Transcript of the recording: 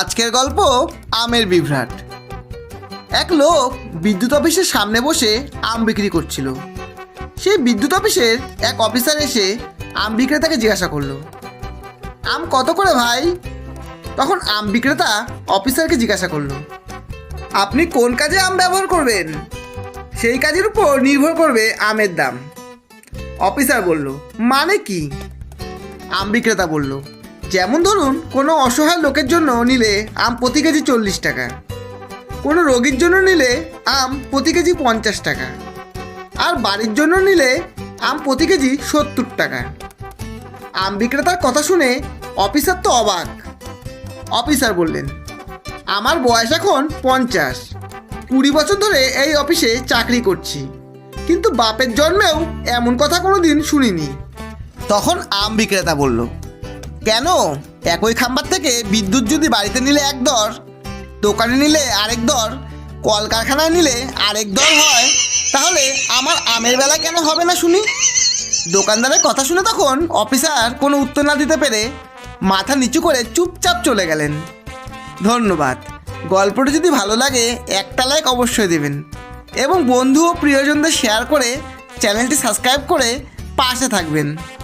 আজকের গল্প আমের বিভ্রাট। এক লোক বিদ্যুৎ অফিসের সামনে বসে আম বিক্রি করছিল। সেই বিদ্যুৎ অফিসের এক অফিসার এসে আম বিক্রেতাকে জিজ্ঞাসা করল, আম কত করে ভাই? তখন আম বিক্রেতা অফিসারকে জিজ্ঞাসা করল, আপনি কোন কাজে আম ব্যবহার করবেন? সেই কাজের উপর নির্ভর করবে আমের দাম। অফিসার বলল মানে কি? আম বিক্রেতা বলল যেমন ধরুন, কোনো অসহায় লোকের জন্য নিলে আম প্রতি কেজি চল্লিশ টাকা। কোনো রোগীর জন্য নিলে আম প্রতি কেজি পঞ্চাশ টাকা। আর বাড়ির জন্য নিলে আম প্রতি কেজি সত্তর টাকা। আম বিক্রেতার কথা শুনে অফিসার তো অবাক। অফিসার বললেন, আমার বয়স এখন পঞ্চাশ। কুড়ি বছর ধরে এই অফিসে চাকরি করছি। কিন্তু বাপের জন্মেও এমন কথা কোনো দিন শুনিনি। তখন আম বিক্রেতা বলল কেন? একই খাম্বার থেকে বিদ্যুৎ যদি বাড়িতে নিলে এক দর, দোকানে নিলে আরেক দর, কলকারখানায় নিলে আরেক দর হয়, তাহলে আমার আমের বেলা কেন হবে না শুনি? দোকানদারের কথা শুনে তখন অফিসার কোনো উত্তর না দিতে পেরে মাথা নিচু করে চুপচাপ চলে গেলেন। ধন্যবাদ। গল্পটি যদি ভালো লাগে, একটা লাইক অবশ্যই দেবেন। এবং বন্ধু ও প্রিয়জনদের শেয়ার করে চ্যানেলটি সাবস্ক্রাইব করে পাশে থাকবেন।